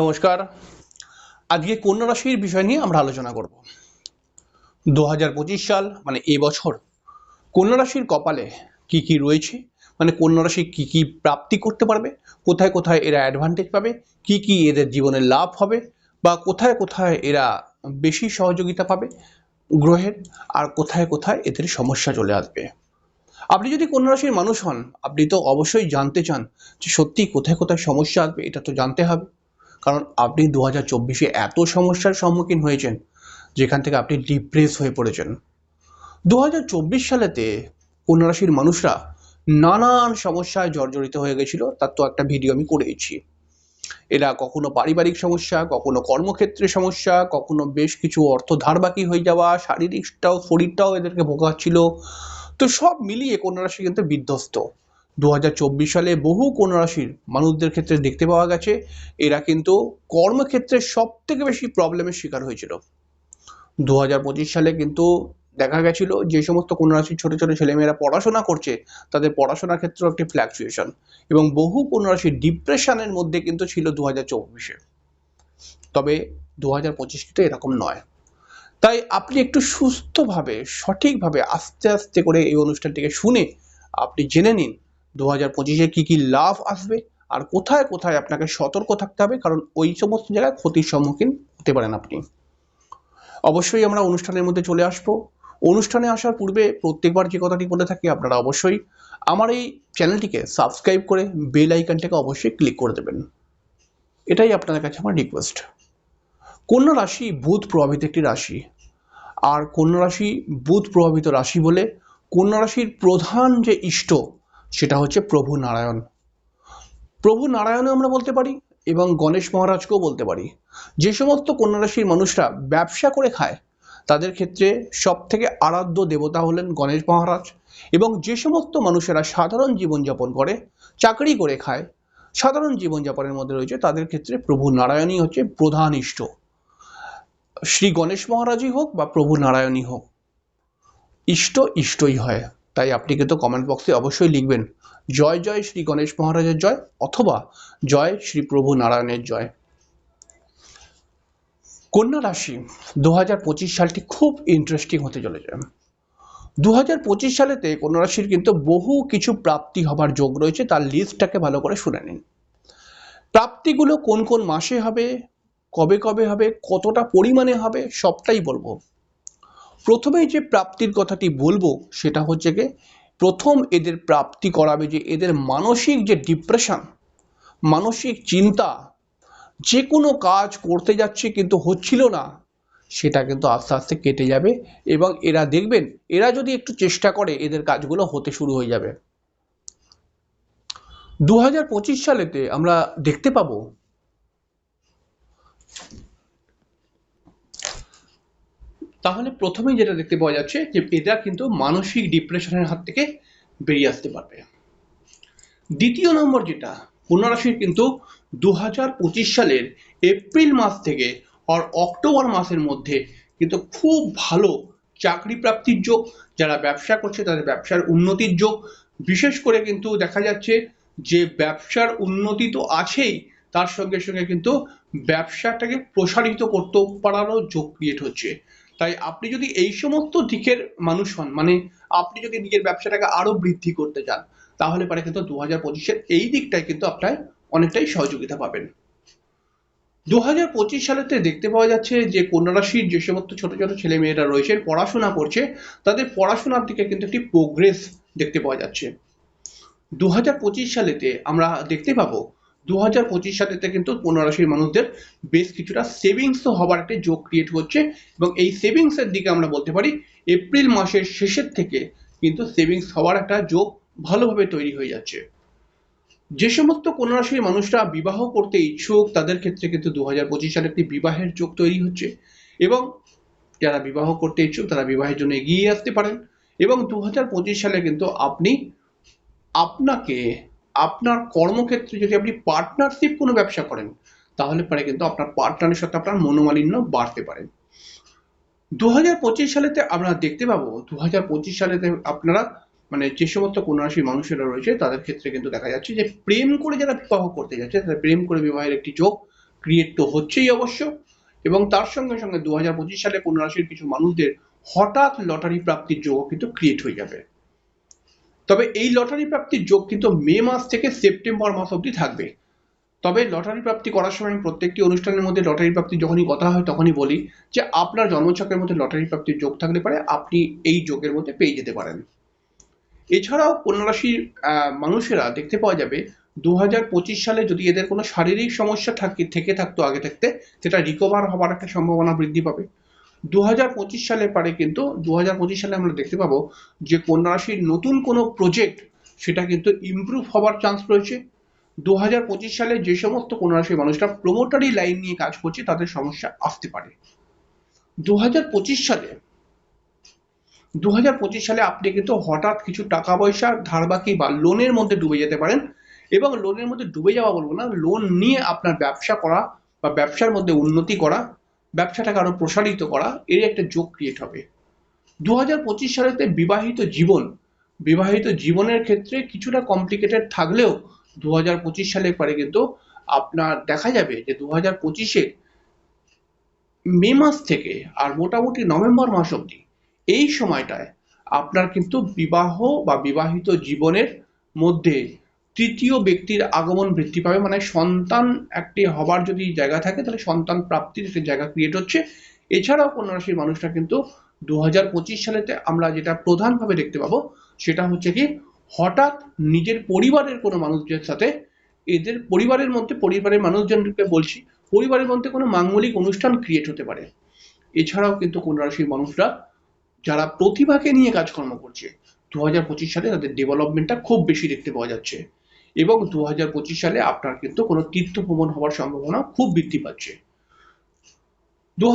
নমস্কার। আজকে কন্যা রাশির বিষয় নিয়ে আমরা আলোচনা করব। দু হাজার পঁচিশ সাল মানে এবছর কন্যা রাশির কপালে কি কি রয়েছে? মানে কন্যা রাশি কী কী প্রাপ্তি করতে পারবে? কোথায় কোথায় এরা অ্যাডভান্টেজ পাবে? কি কি এদের জীবনে লাভ হবে? বা কোথায় কোথায় এরা বেশি সহযোগিতা পাবে গ্রহের? আর কোথায় কোথায় এদের সমস্যা চলে আসবে? আপনি যদি কন্যা রাশির মানুষ হন, আপনি তো অবশ্যই জানতে চান যে সত্যি কোথায় কোথায় সমস্যা আসবে, এটা তো জানতে হবে। কারণ আপনি দু হাজার চব্বিশে এত সমস্যার সম্মুখীন হয়েছেন, যেখান থেকে আপনি ডিপ্রেস হয়ে পড়েছেন। দু হাজার চব্বিশ সালেতে কন্যা রাশির মানুষরা নানান সমস্যায় জর্জরিত হয়ে গেছিল, তার তো একটা ভিডিও আমি করেইছি এরা কখনো পারিবারিক সমস্যা, কখনো কর্মক্ষেত্রে সমস্যা, কখনো বেশ কিছু অর্থ ধার বাকি হয়ে যাওয়া, শারীরিকটাও, শরীরটাও এদেরকে ভোগাচ্ছিল। তো সব মিলিয়ে কন্যা রাশি কিন্তু বিধ্বস্ত। দু হাজার চব্বিশ সালে বহু রাশির মানুষদের ক্ষেত্রে দেখতে পাওয়া গেছে, এরা কিন্তু কর্মক্ষেত্রে সব থেকে বেশি প্রবলেমের শিকার হয়েছিল। দু হাজার পঁচিশ সালে কিন্তু দেখা গেছিল যে সমস্ত রাশির ছোট ছোট ছেলেমেয়েরা পড়াশোনা করছে, তাদের পড়াশোনার ক্ষেত্রেও একটি ফ্ল্যাকচুয়েশন এবং বহু রাশির ডিপ্রেশনের মধ্যে কিন্তু ছিল দু হাজার চব্বিশে তবে দু হাজার পঁচিশ কিন্তু এরকম নয়। তাই আপনি একটু সুস্থভাবে, সঠিকভাবে আস্তে আস্তে করে এই অনুষ্ঠানটিকে শুনে আপনি জেনে নিন দু হাজার পঁচিশে কী কী লাভ আসবে? আর কোথায় কোথায় আপনাকে সতর্ক থাকতে হবে? কারণ ওই সমস্ত জায়গায় ক্ষতির সম্মুখীন হতে পারেন আপনি। অবশ্যই আমরা অনুষ্ঠানের মধ্যে চলে আসব। অনুষ্ঠানে আসার পূর্বে প্রত্যেকবার যে কথাটি বলে থাকি, আপনারা অবশ্যই আমার এই চ্যানেলটিকে সাবস্ক্রাইব করে বেল আইকনটাকে অবশ্যই ক্লিক করে দেবেন। এটাই আপনাদের কাছে আমার রিকোয়েস্ট। কন্যা রাশি বুধ প্রভাবিত একটি রাশি। আর কন্যা রাশি বুধ প্রভাবিত রাশি বলে কন্যা রাশির প্রধান যে ইষ্ট সেটা হচ্ছে প্রভু নারায়ণ। প্রভু নারায়ণও আমরা বলতে পারি এবং গণেশ মহারাজকেও বলতে পারি। যে সমস্ত কন্যা রাশির মানুষরা ব্যবসা করে খায়, তাদের ক্ষেত্রে সব থেকে আরাধ্য দেবতা হলেন গণেশ মহারাজ এবং যে সমস্ত মানুষেরা সাধারণ জীবনযাপন করে, চাকরি করে খায়, সাধারণ জীবনযাপনের মধ্যে রয়েছে, তাদের ক্ষেত্রে প্রভু নারায়ণই হচ্ছে প্রধান ইষ্ট শ্রী গণেশ মহারাজই হোক বা প্রভু নারায়ণই হোক, ইষ্ট ইষ্টই হয়। তাই আপনি কিন্তু কমেন্ট বক্সে অবশ্যই লিখবেন, জয় জয় শ্রী গণেশ মহারাজের জয় অথবা, জয় শ্রী প্রভু নারায়ণের জয় কন্যা রাশি দু হাজার পঁচিশ সালটি খুব ইন্টারেস্টিং হতে চলেছে। দু হাজার পঁচিশ সালেতে কন্যা রাশির কিন্তু বহু কিছু প্রাপ্তি হবার যোগ রয়েছে, তার লিস্টটাকে ভালো করে শুনে নিন। প্রাপ্তিগুলো কোন কোন মাসে হবে, কবে কবে হবে, কতটা পরিমাণে হবে, সবটাই বলব। প্রথমেই যে প্রাপ্তির কথাটি বলব, সেটা হচ্ছে গিয়ে প্রথম এদের প্রাপ্তি করাবে যে এদের মানসিক যে ডিপ্রেশন মানসিক চিন্তা, যে কোনো কাজ করতে যাচ্ছে কিন্তু হচ্ছিল না, সেটা কিন্তু আস্তে আস্তে কেটে যাবে এবং এরা দেখবেন, এরা যদি একটু চেষ্টা করে এদের কাজগুলো হতে শুরু হয়ে যাবে। দু হাজার পঁচিশ সালেতে আমরা দেখতে পাবো তাহলে প্রথমেই যেটা দেখতে পাওয়া যাচ্ছে যে এরা কিন্তু মানসিক ডিপ্রেশনের হাত থেকে বেরিয়ে আসতে পারবে। দ্বিতীয় নম্বর যেটা কন্যা রাশির কিন্তু দু হাজার পঁচিশ সালের এপ্রিল মাস থেকে আর অক্টোবর মাসের মধ্যে কিন্তু খুব ভালো চাকরি প্রাপ্তির যোগ, যারা ব্যবসা করছে তাদের ব্যবসার উন্নতির যোগ। বিশেষ করে কিন্তু দেখা যাচ্ছে যে ব্যবসার উন্নতি তো আছেই, তার সঙ্গে সঙ্গে কিন্তু ব্যবসাটাকে প্রসারিত করতে পারারও যোগ ক্রিয়েট হচ্ছে। তাই আপনি যদি এই সমস্ত দিকের মানুষ হন মানে আপনি যদি নিজের ব্যবসাটাকে আরও বৃদ্ধি করতে চান, তাহলে পরে কিন্তু দু হাজার পঁচিশের এই দিকটায় কিন্তু আপনার অনেকটাই সহযোগিতা পাবেন। দু হাজার পঁচিশ সালেতে দেখতে পাওয়া যাচ্ছে যে কন্যা রাশির যে সমস্ত ছোট ছোট ছেলে মেয়েরা রয়েছে পড়াশোনা করছে, তাদের পড়াশোনার দিকে কিন্তু একটি প্রোগ্রেস দেখতে পাওয়া যাচ্ছে। দু হাজার পঁচিশ সালেতে আমরা দেখতে পাবো দু হাজার পঁচিশ সালেতে কিন্তু কন্যা রাশির মানুষদের বেশ কিছুটা সেভিংস হবার একটা যোগ ক্রিয়েট হচ্ছে এবং এই সেভিংসের দিকে আমরা বলতে পারি এপ্রিল মাসের শেষের থেকে কিন্তু সেভিংস হওয়ার একটা যোগ ভালোভাবে তৈরি হয়ে যাচ্ছে। যে সমস্ত কন্যা রাশির মানুষরা বিবাহ করতে ইচ্ছুক তাদের ক্ষেত্রে কিন্তু দু হাজার পঁচিশ সালে একটি বিবাহের যোগ তৈরি হচ্ছে এবং যারা বিবাহ করতে ইচ্ছুক তারা বিবাহের জন্য এগিয়ে আসতে পারেন এবং দু হাজার পঁচিশ সালে কিন্তু আপনি আপনাকে আপনার কর্মক্ষেত্রে যদি আপনি পার্টনারশিপ কোনো ব্যবসা করেন, তাহলে পরে কিন্তু আপনার পার্টনারের সাথে আপনার মনোমালিন্য বাড়তে পারে। দু হাজার পঁচিশ সালেতে আমরা দেখতে পাবো দু হাজার পঁচিশ সালেতে আপনারা মানে যে সমস্ত কন্যারাশি মানুষেরা রয়েছে, তাদের ক্ষেত্রে কিন্তু দেখা যাচ্ছে যে প্রেম করে যারা বিবাহ করতে যাচ্ছে, তাদের প্রেম করে বিবাহের একটি যোগ ক্রিয়েট তো হচ্ছেই অবশ্য। এবং তার সঙ্গে সঙ্গে দু হাজার পঁচিশ সালে কন্যারাশির কিছু মানুষদের হঠাৎ লটারি প্রাপ্তির যোগ কিন্তু ক্রিয়েট হয়ে যাবে। তবে এই লটারি প্রাপ্তির যোগ কিন্তু মে মাস থেকে সেপ্টেম্বর মাস অবধি থাকবে। তবে লটারি প্রাপ্তি করার সময় আমি প্রত্যেকটি অনুষ্ঠানের মধ্যে লটারি প্রাপ্তি যখনই কথা হয় তখনই বলি যে আপনার জন্মছকের মধ্যে লটারি প্রাপ্তির যোগ থাকলে পারে, আপনি এই যোগের মধ্যে পেয়ে যেতে পারেন। এছাড়াও কন্যা রাশির মানুষেরা দেখতে পাওয়া যাবে দু হাজার পঁচিশ সালে যদি এদের কোনো শারীরিক সমস্যা থাকে, থেকে থাকতো আগে থাকতে, সেটা রিকভার হওয়ার একটা সম্ভাবনা বৃদ্ধি পাবে। দু হাজার পঁচিশ সালে পারে কিন্তু দু হাজার পঁচিশ সালে আমরা দেখতে পাবো যে কন্যা রাশির নতুন কোনো প্রজেক্ট সেটা কিন্তু ইমপ্রুভ হওয়ার চান্স রয়েছে। দু হাজার পঁচিশ সালে যে সমস্ত কন্যা রাশির মানুষরা প্রমোটারি লাইন নিয়ে কাজ করছে, তাদের সমস্যা আসতে পারে। দু হাজার পঁচিশ সালে দু হাজার পঁচিশ সালে আপনি কিন্তু হঠাৎ কিছু টাকা পয়সা ধার বাকি বা লোনের মধ্যে ডুবে যেতে পারেন এবং লোনের মধ্যে ডুবে যাওয়া বলব না লোন নিয়ে আপনার ব্যবসা করা বা ব্যবসার মধ্যে উন্নতি করা ব্যবসাটাকে আরও প্রসারিত করা এর একটা যোগ ক্রিয়েট হবে। দু হাজার পঁচিশ সালেতে বিবাহিত জীবন, বিবাহিত জীবনের ক্ষেত্রে কিছুটা কমপ্লিকেটেড থাকলেও দু হাজার পঁচিশ সালে পরে কিন্তু আপনার দেখা যাবে যে দু হাজার পঁচিশে মে মাস থেকে আর মোটামুটি নভেম্বর মাস অবধি এই সময়টায় আপনার কিন্তু বিবাহ বা বিবাহিত জীবনের মধ্যে তৃতীয় ব্যক্তির আগমন বৃদ্ধি পাবে মানে সন্তান একটি হবার যদি জায়গা থাকে, তাহলে সন্তান প্রাপ্তির একটি জায়গা ক্রিয়েট হচ্ছে। এছাড়াও কন্যা রাশির মানুষরা কিন্তু দু হাজার পঁচিশ সালেতে আমরা যেটা প্রধানভাবে দেখতে পাবো, সেটা হচ্ছে কি, হঠাৎ নিজের পরিবারের কোনো মানুষদের সাথে, এদের পরিবারের মধ্যে, পরিবারের মানুষজনকে বলছি, পরিবারের মধ্যে কোনো মাঙ্গলিক অনুষ্ঠান ক্রিয়েট হতে পারে। এছাড়াও কিন্তু কন্যা রাশির মানুষরা যারা প্রতিভাকে নিয়ে কাজকর্ম করছে দু হাজার পঁচিশ সালে তাদের ডেভেলপমেন্টটা খুব বেশি দেখতে পাওয়া যাচ্ছে। এবং দু সালে আপনার কিন্তু কোনো তীর্থ ভ্রমণ হওয়ার সম্ভাবনা খুব বৃদ্ধি পাচ্ছে। দু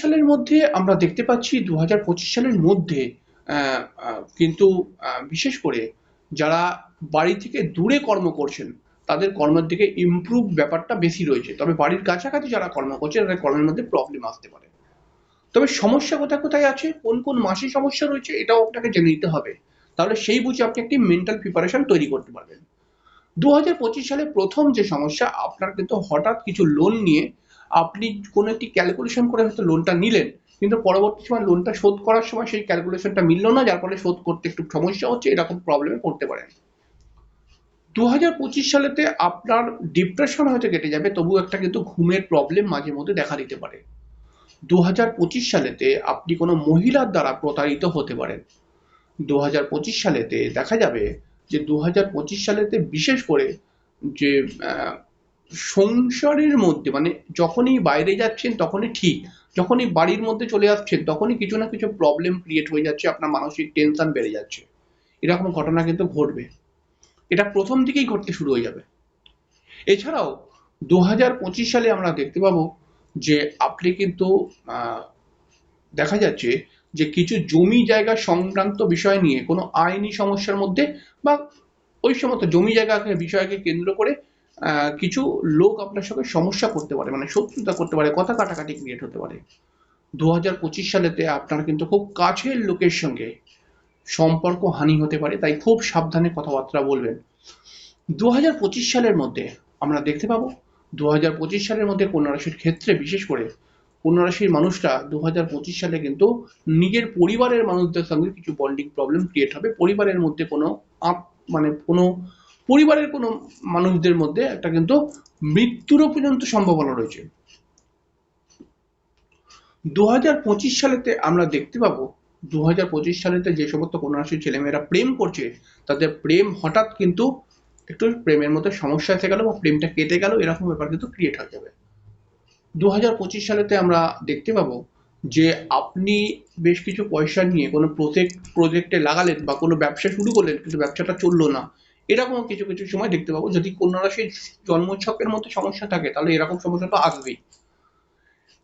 সালের মধ্যে আমরা দেখতে পাচ্ছি দু সালের মধ্যে কিন্তু বিশেষ করে যারা বাড়ি থেকে দূরে কর্ম করছেন, তাদের কর্মের দিকে ইমপ্রুভ ব্যাপারটা বেশি রয়েছে। তবে বাড়ির কাছাকাছি যারা কর্ম করছে তাদের কর্মের মধ্যে প্রবলেম আসতে পারে। তবে সমস্যা কোথায় কোথায় আছে? কোন কোন মাসে সমস্যা রয়েছে? এটাও আপনাকে জেনে নিতে হবে। তাহলে সেই বুঝে আপনি একটি মেন্টাল প্রিপারেশন তৈরি করতে পারবেন। দু হাজার পঁচিশ সালে প্রথম যে সমস্যা, আপনার কিন্তু হঠাৎ কিছু লোন নিয়ে আপনি কোনো একটি ক্যালকুলেশন করে হয়তো লোনটা নিলেন, কিন্তু পরবর্তী সময় লোনটা শোধ করার সময় সেই ক্যালকুলেশনটা মিললো না, যার ফলে শোধ করতে একটু সমস্যা হচ্ছে, এরকম প্রবলেমে পড়তে পারেন। দু হাজার পঁচিশ সালেতে আপনার ডিপ্রেশন হয়তো কেটে যাবে, তবু একটা কিন্তু ঘুমের প্রবলেম মাঝে মধ্যে দেখা দিতে পারে। দু হাজার পঁচিশ সালেতে আপনি কোনো মহিলার দ্বারা প্রতারিত হতে পারেন। দু হাজার পঁচিশ সালেতে দেখা যাবে যে দু হাজার পঁচিশ সালেতে বিশেষ করে যে সংসারের মধ্যে মানে যখনই বাইরে যাচ্ছেন তখনই ঠিক, যখনই বাড়ির মধ্যে চলে আসছেন তখনই কিছু না কিছু প্রবলেম ক্রিয়েট হয়ে যাচ্ছে, আপনার মানসিক টেনশন বেড়ে যাচ্ছে। এরকম ঘটনা কিন্তু ঘটবে। এটা প্রথম দিকেই ঘটতে শুরু হয়ে যাবে। এছাড়াও দু হাজার পঁচিশ সালে আমরা দেখতে পাবো যে, আপনি কিন্তু দেখা যাচ্ছে যে কিছু জমি জায়গা সংক্রান্ত বিষয় নিয়ে, কোনো আইনি সমস্যার মধ্যে বা ওই সমস্ত জমি জায়গা বিষয়কে কেন্দ্র করে কিছু লোক আপনার সঙ্গে সমস্যা করতে পারে মানে শত্রুতা করতে পারে, কথা কাটাকাটি ক্রিয়েট হতে পারে। দু হাজার পঁচিশ সালেতে আপনার কিন্তু খুব কাছের লোকের সঙ্গে সম্পর্ক হানি হতে পারে, তাই খুব সাবধানে কথাবার্তা বলবেন। দু হাজার পঁচিশ সালের মধ্যে আমরা দেখতে পাবো দু হাজার পঁচিশ সালের মধ্যে কন্যা রাশির ক্ষেত্রে বিশেষ করে কন্যা রাশির মানুষরা দু সালে কিন্তু নিজের পরিবারের মানুষদের সঙ্গে কিছু বন্ডিং প্রবলেম ক্রিয়েট হবে। পরিবারের মধ্যে কোনো আপ মানে কোনো, পরিবারের কোনো মানুষদের মধ্যে একটা কিন্তু মৃত্যুরও পর্যন্ত সম্ভাবনা রয়েছে। দু হাজার পঁচিশ সালেতে আমরা দেখতে পাবো দু হাজার পঁচিশ সালেতে যে সমস্ত কন্যা রাশির ছেলেমেয়েরা প্রেম করছে, তাদের প্রেম হঠাৎ কিন্তু একটু প্রেমের মধ্যে সমস্যা এসে গেল বা প্রেমটা কেটে গেল, এরকম ব্যাপার কিন্তু ক্রিয়েট হয়ে যাবে। দু হাজার পঁচিশ সালেতে আমরা দেখতে পাবো যে আপনি বেশ কিছু পয়সা নিয়ে কোনো প্রজেক্ট প্রজেক্টে লাগালেন বা কোনো ব্যবসা শুরু করলেন কিন্তু ব্যবসাটা চলল না। এরকম কিছু কিছু সময় দেখতে পাবো। যদি কন্যা রাশির জন্মছকের মধ্যে সমস্যা থাকে, তাহলে এরকম সমস্যা তো আসবেই।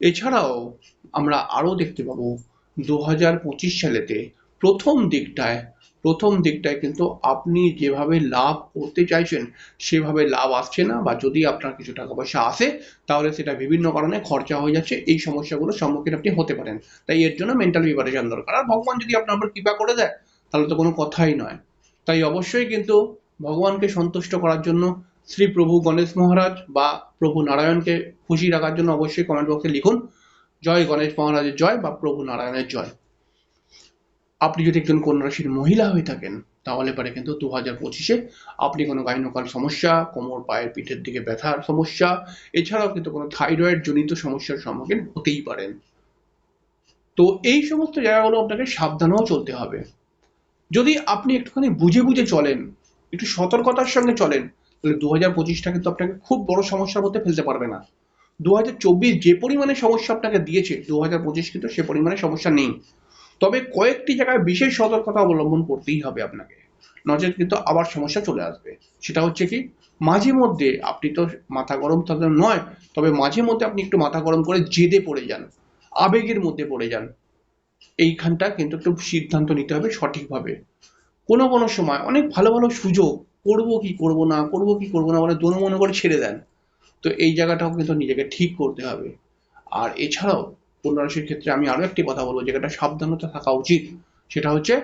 এছাড়াও আমরা আরও দেখতে পাবো দু হাজার পঁচিশ সালেতে প্রথম দিকটায় প্রথম দিকটায় কিন্তু আপনি যেভাবে লাভ করতে চাইছেন, সেভাবে লাভ আসছে না বা যদি আপনার কিছু টাকা পয়সা আসে, তাহলে সেটা বিভিন্ন কারণে খরচা হয়ে যাচ্ছে, এই সমস্যাগুলোর সম্মুখীন আপনি হতে পারেন। তাই এর জন্য মেন্টাল প্রিপারেশন দরকার। আর ভগবান যদি আপনার উপর কৃপা করে দেয়, তাহলে তো কোনো কথাই নয়। তাই অবশ্যই কিন্তু ভগবানকে সন্তুষ্ট করার জন্য শ্রী প্রভু গণেশ মহারাজ বা প্রভু নারায়ণকে খুশি রাখার জন্য অবশ্যই কমেন্ট বক্সে লিখুন, জয় গণেশ মহারাজের জয় বা প্রভু নারায়ণের জয়। আপনি যদি একজন কন্যা রাশির মহিলা হয়ে থাকেন, তাহলে পরে কিন্তু দু হাজার পঁচিশে আপনি কোনো গাইনোকাল সমস্যা, কোমর, পায়ের পিঠের দিকে ব্যথার সমস্যা, এছাড়াও কিন্তু কোনো থাইরয়েড জনিত সমস্যার সম্মুখীন হতেই পারেন। তো এই সমস্ত জায়গাগুলো আপনাকে সাবধানেও চলতে হবে। যদি আপনি একটুখানি বুঝে বুঝে চলেন, একটু সতর্কতার সঙ্গে চলেন, তাহলে দু হাজার পঁচিশটা কিন্তু আপনাকে খুব বড় সমস্যার মধ্যে ফেলতে পারবে না। দু হাজার চব্বিশ যে পরিমাণে সমস্যা আপনাকে দিয়েছে দু হাজার পঁচিশ কিন্তু সে পরিমাণে সমস্যা নেই। তবে কয়েকটি জায়গায় বিশেষ সতর্কতা অবলম্বন করতেই হবে আপনাকে। নচেত কিন্তু আবার সমস্যা চলে আসবে। সেটা হচ্ছে কি, মাঝে মধ্যে আপনি তো মাথা গরম তাদের নয়, তবে মাঝে মধ্যে আপনি একটু মাথা গরম করে জেদে পড়ে যান, আবেগের মধ্যে পড়ে যান। এইখানটা কিন্তু একটু সিদ্ধান্ত নিতে হবে সঠিকভাবে। কোনো কোনো সময় অনেক ভালো ভালো সুযোগ, করব কি করব না, করব কি করব না বলে দোনো মনে করে ছেড়ে দেন। তো এই জায়গাটাও কিন্তু নিজেকে ঠিক করতে হবে। আর এছাড়াও কন্যা ক্ষেত্রে আমি আরও একটি কথা বলব যেটা সাবধানতা থাকা উচিত। সেটা হচ্ছে,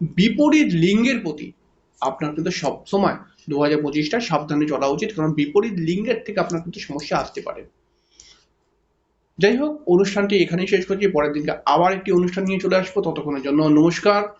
বিপরীত লিঙ্গের প্রতি আপনার কিন্তু সবসময় দু হাজার পঁচিশটা সাবধানে চলা উচিত, কারণ বিপরীত লিঙ্গের থেকে আপনার কিন্তু সমস্যা আসতে পারে। যাই হোক, অনুষ্ঠানটি এখানেই শেষ করছি। পরের দিনকে আবার একটি অনুষ্ঠান নিয়ে চলে আসব। ততক্ষণের জন্য নমস্কার।